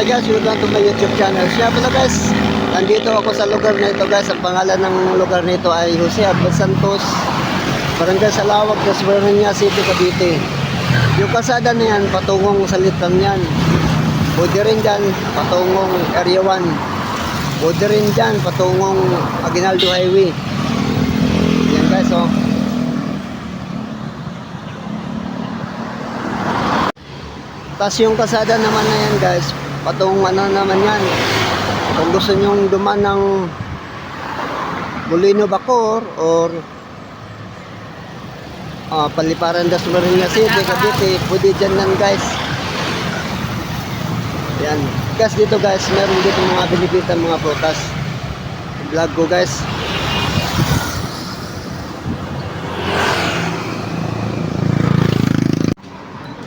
Hi guys, welcome to my YouTube channel. Siya pala guys, nandito ako sa lugar na ito guys. Ang pangalan ng lugar nito ay Jose Abel Santos, Barangay Salawag, Dasbaranya City, Cavite. Yung kasada na yan, patungong sa litang yan. Pwede rin dyan, patungong Area 1. Pwede rin dyan, patungong Aguinaldo Highway. Yan guys, oh. Tapos yung kasada naman na yan guys, patong ano naman yan. Kung gusto nyong duman ng Molino Bacor or ah, Paliparan das Marinas City, Cavite, pwede dyan lang guys. Yan. Guys dito guys, meron dito mga binibitan mga prutas. Vlog ko guys.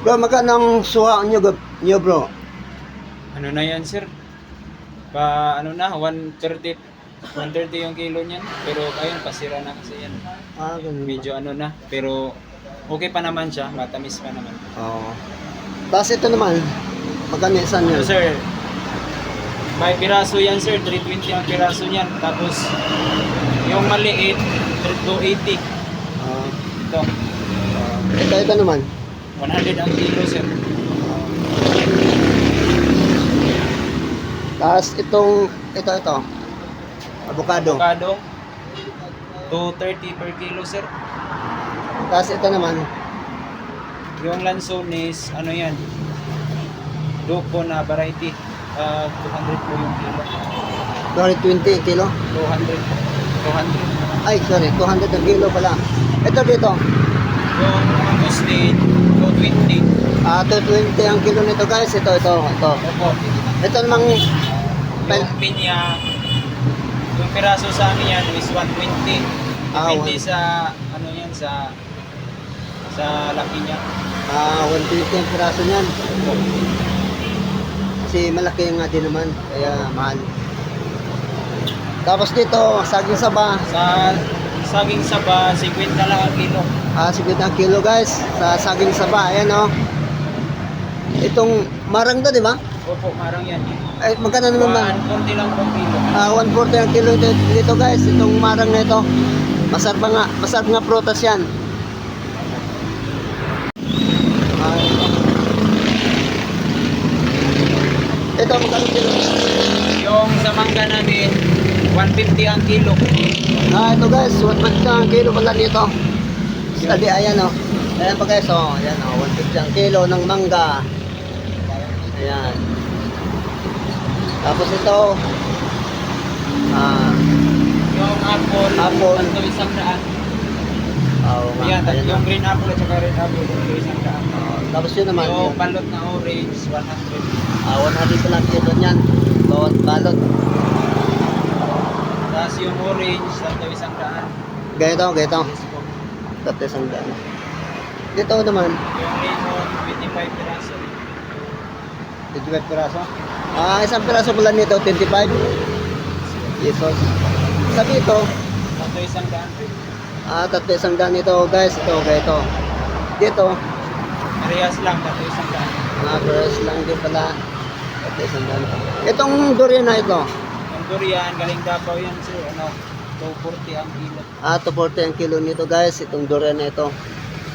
Bro, magkano ang suha nyo, nyo bro? Ano na yan, sir? Pa, ano na, 130, 130 yung kilo niyan. Pero ayun, pasira na kasi yan. Ah, ganun ba? Medyo ano na, pero okay pa naman siya, matamis pa naman. Oo. Tapos ito naman, magkano isang So, yun? sir, may piraso yan, sir. 320 ang piraso niyan. Tapos, yung maliit, 280. Ah, Ito, ah. ito, ito naman. 100 ang kilo, sir. Tapos itong, ito, ito. Avocado. Avocado, 230 per kilo, sir. Tapos ito naman, Yung lansones, ano yan? Doko na variety. Ah, 200 po yung kilo. 220 kilo. 200. 200. Ay, sorry, 200 ang kilo pala. Ito dito, Yung mangosteen, 220. ah 220 ang kilo nito guys. Ito, ito, ito. Opo. Ito namang, Yung pinya, yung piraso sa amin yan is 120. Ah, Depende one- sa, ano yan, sa sa laki niya. ah 120 ang piraso niyan. Kasi malaki nga din naman, kaya mahal. Tapos dito, saging saba, Sa saging saba, 50 lang ang kilo. Ah, sige na kilo guys sa saging saba. Ayan oh. Itong marang to, di ba? Opo, marang yan. Ay, magkano naman ba? 140 lang po kilo. Ah, 140 ang kilo dito, dito guys. Itong marang na ito. Masarap nga, masarap nga prutas yan. Ah, ito. Magkano kilo? Yung sa mangga namin, 150 ang kilo. Ah, ito guys, 150 ang kilo pala dito. Study, ayan oh. Ayan pa guys, oh. Ayan oh, 150 ang kilo ng mangga. Ayan. Tapos ito, ah, Yung apple, Apple. tatlo isang daan. oh, nga, Yan, yung green apple at saka red apple, tatlo isang daan. Oh, tapos yun naman, Yung yun. balot na orange, 100. Ah, 100 pa lang kilo niyan. Bawat balot. Tapos yung orange, tatlo isang daan. Ganito, ganito. Yes po. Isang daan. Dito naman, Yung lemon, 25 piraso. 25 piraso. Ah, isang piraso pala nito, 25 pesos. Sa dito, Tatlo isang daan. Ah, tatlo isang daan ito guys. Ito, ganito. Dito, Parehas lang, tatlo isang daan. mga first lang din pala. Tatlo isang daan. Itong durian na ito. Yung durian, galing Davao yan sir, ano, 240 ang kilo. Ah, 240 ang kilo nito guys. Itong durian na ito.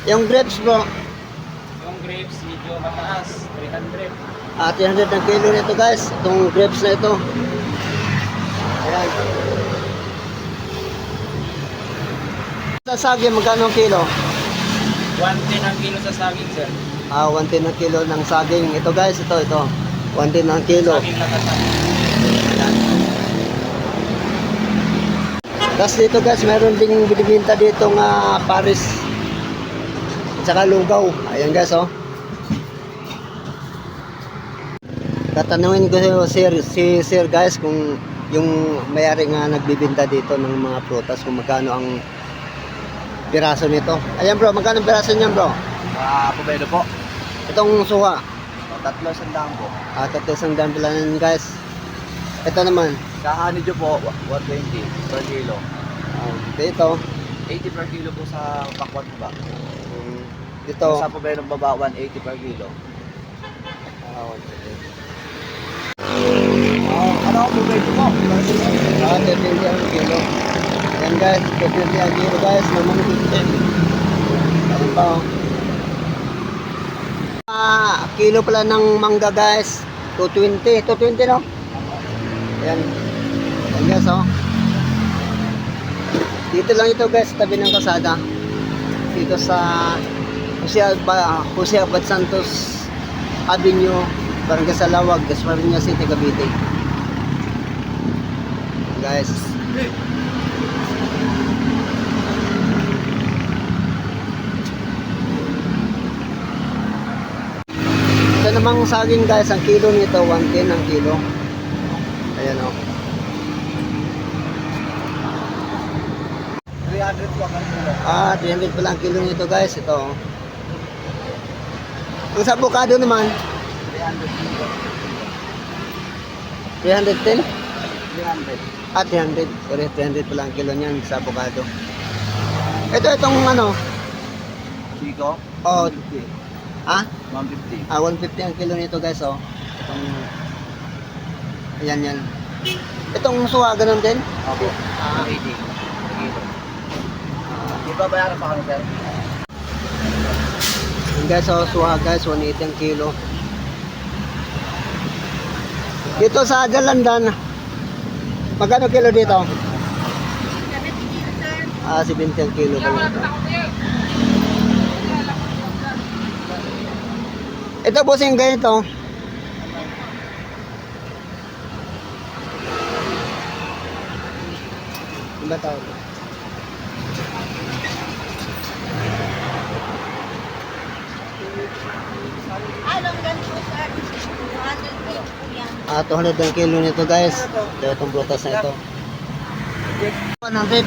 Yung grapes bro, Yung grapes, medyo mataas, 300. Ah, 300 ang kilo nito guys. Itong grapes na ito. Ayan. Sa saging, magkano ang kilo? 110 ang kilo sa saging sir. Ah, 110 ang kilo ng saging. Ito guys, ito, ito. 110 ang kilo. Saging lakasan. Tapos dito guys, meron ding binibinta dito nga Paris. At saka lugaw. Ayan guys, oh. Tatanungin ko si Sir, si Sir guys kung yung mayari nga nagbibinta dito ng mga prutas kung magkano ang piraso nito. Ayan bro, magkano ang piraso niyan bro? Ah, pabelo po. Itong suha. Tatlo sandang po. Ah, tatlo isang pala yan guys. Ito naman. Sa honeydew po, 120 per kilo. Ah, dito. 80 per kilo po sa pakwan ba? um, Ito. Dito. Sa pabelong baba, 180 per kilo. Ah, 120. Pwede po. Ah, 220 ang kilo. Yan guys, 220 ang kilo guys, ng mga itim. Ayan pa oh. Ah, kilo pala ng mangga guys, 220. 220 no? Ayan. Ayan guys oh. Dito lang ito guys, tabi ng kasada. Dito sa Jose Alba, Jose Abad Santos Avenue, Barangay Salawag, Dasmariñas City, Cavite. Guys. Ito namang saging guys, ang kilo nito, 110 ang kilo. Ayan o. 300 po ang kilo. Ah, 300 pala ang kilo nito guys, ito oh. Ang sa avocado naman, 300 kilo. 310? 300. Ah, 300. Sorry, 300 pala ang kilo niyan sa avocado. Ito, itong ano, Chico? oh, 150. ah, 150. ah, 150 ang kilo nito guys, oh. Itong, ayan yan. Itong suwa, ganun din? Opo. Ah. 80. Kilo. Di ba bayaran pa kami, sir? Guys, oh, suha guys, 180 ang kilo. Dito sa Jalandan, magkano kilo dito? Ah, 70 ang kilo pala ito. Ito bossing ganito. Iba tawag? Along ganito, sir. 200 po. Yan. Ah, 200 ang kilo nito guys. Ito itong prutas na ito. 100.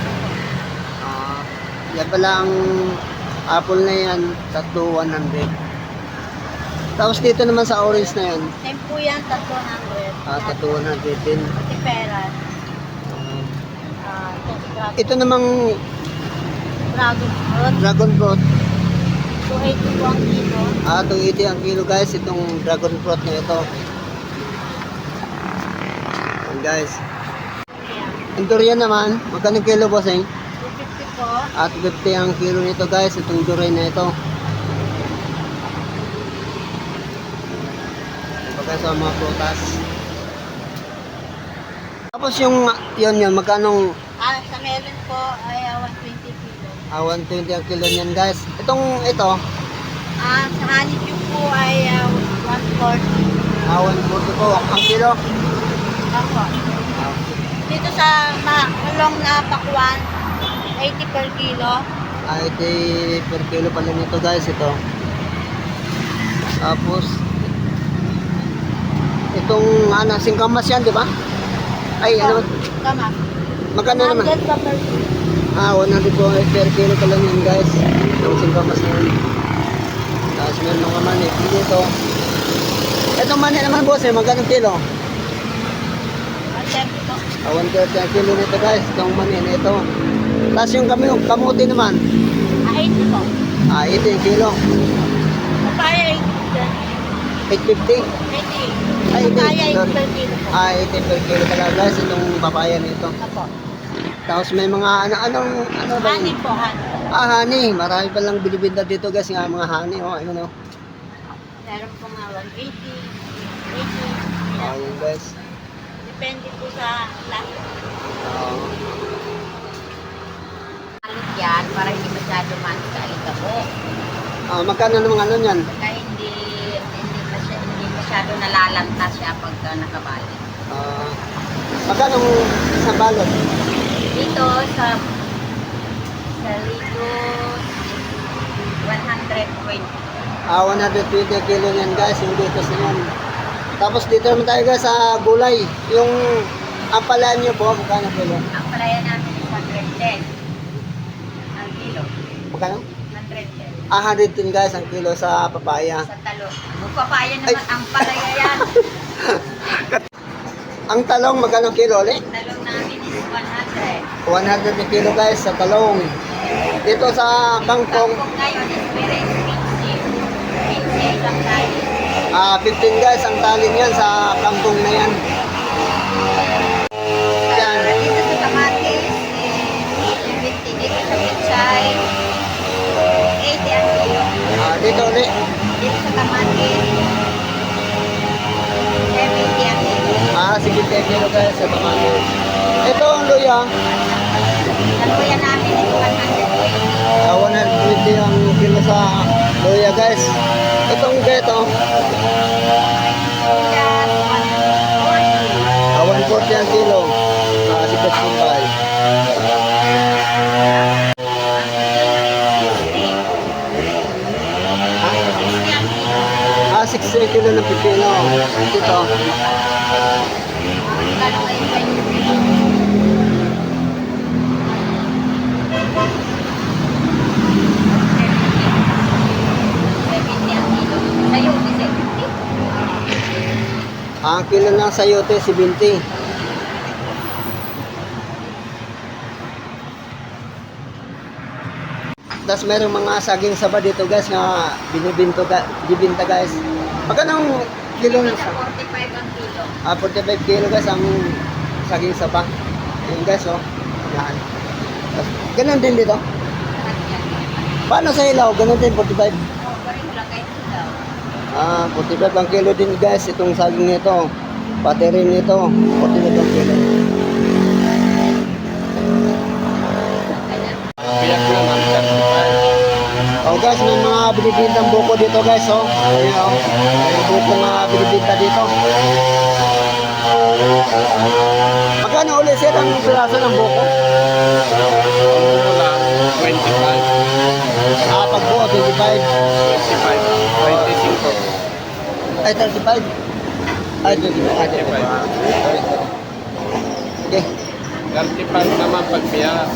Ah, yan pala ang apple na yan, tatlo 100. Tapos dito naman sa orange na yan, Same po yan, 300. ah, tatlo 100 din. Pati peras. Ah, Ah, ito, ito namang dragon fruit. dragon fruit. 280 po ang kilo. Ah, 280 ang kilo guys, itong dragon fruit na ito. Guys. Ang durian naman, magkano kilo bossing? 250 po. At 50 ang kilo nito guys, itong durian na ito. Pagka sa mga prutas. Tapos yung, yun yun, magkano Ah, sa melon po ay ah, 120 kilo. ah, 120 ang kilo niyan guys. Itong ito, Ah, sa honeydew po ay ah, 140. ah, 140 po ang kilo. Ako. Dito sa makulong na pakwan, 80 per kilo. Ah, 80 per kilo pala nito guys, ito. Tapos, itong ano, singkamas yan, di ba? Ay, ano, Tama. magkano naman? 100 pa per kilo. Ah, 100 po per kilo pala yan guys. Yung singkamas na yan. Tapos meron mga mani. Dito. Ito mani naman boss eh, magkano kilo? 170 po. Ah, 130 ang kilo nito guys. Itong mani na ito. Tapos yung kami, kamuti naman. Ah, 80 po. Ah, ito yung kilo. Papaya 80 din. 850. 80. Ay, Papaya 80 80 per kilo po. Ah, 80 per kilo pala guys. Itong papaya nito. Apo. Tapos may mga ano, anong, ano ba? Honey po, honey. Ah, honey. Marami palang binibinda dito guys. Nga mga honey. Oh, ayun oh. Meron po nga 180, 80. Ah, yun guys. Depende po sa lasa. Ah. Alot yan para hindi masyado manis sa po. Ah, magkano namang ano niyan? Kaya hindi, hindi, masyado, hindi masyado nalalanta siya pagka nakabalik. Ah, magkano sa balot? Dito sa sa Lido 120. Ah, 120 kilo niyan guys, dito sa yan. Tapos dito naman tayo guys sa gulay. Yung ampalaan niyo po, magkano kilo? Ang palaya namin is 110 ang kilo. Magkano? 110. Ah, 110 guys ang kilo sa papaya. Sa talo. Kung papaya naman ang palaya yan. Ang talong, magkano kilo ulit? Talong namin is 100. 100 na kilo guys sa talong. Dito sa kangkong, Kung ngayon is very expensive. 50 isang tayo. Ah, 15 guys ang tali niyan sa kangkong na yan. Dito sa kamatis, 70 dito sa pichay, 80 ang kilo. Ah, dito ulit. Dito sa kamatis, 70 ang kilo. Ah, sige, thank you guys sa mga Ito ang luya. Sa luya namin is 120. Ah, 120 ang kilo sa luya guys. Itong Just 140. ah, 140 ang kilo. Ah, si Petsupay. Ah, 60 kilo ng pipino. Ito. Ang kilo ng sayote, 70. Tapos merong mga saging saba dito guys na binibinto ga, bibinta guys. Magkano ang kilo ng saba? 45 ang kilo. Ah, 45 kilo guys ang saging saba. Ayun guys oh. Yan. Ganun din dito. Paano sa ilaw? Ganun din 45. Oh, pareho lang kahit ilaw. Ah, 45 ang kilo din guys itong saging nito. Pati rin nito, 45 ang kilo. Biyak naman, 35. Oh guys, may mga binibintang buko dito guys oh. Ayun oh. May buko mga binibinta dito. Magkano ulit sir ang piraso ng buko? Ano lang, 25. Ah, pag buko, 25. 25. 25. Ay, 35. Ay, 25. Ay, 25. Sorry, sorry. Okay. 35 naman pag biyak.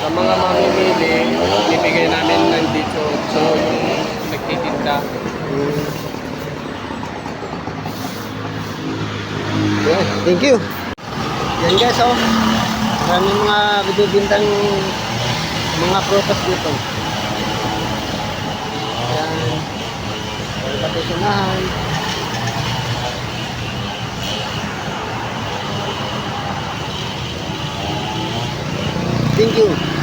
Sa mga mamimili, ibigay namin ng dito so yung nagtitinda. Yeah, thank you. Yan guys, oh. Maraming mga binibintang mga prutas personal. Thank you.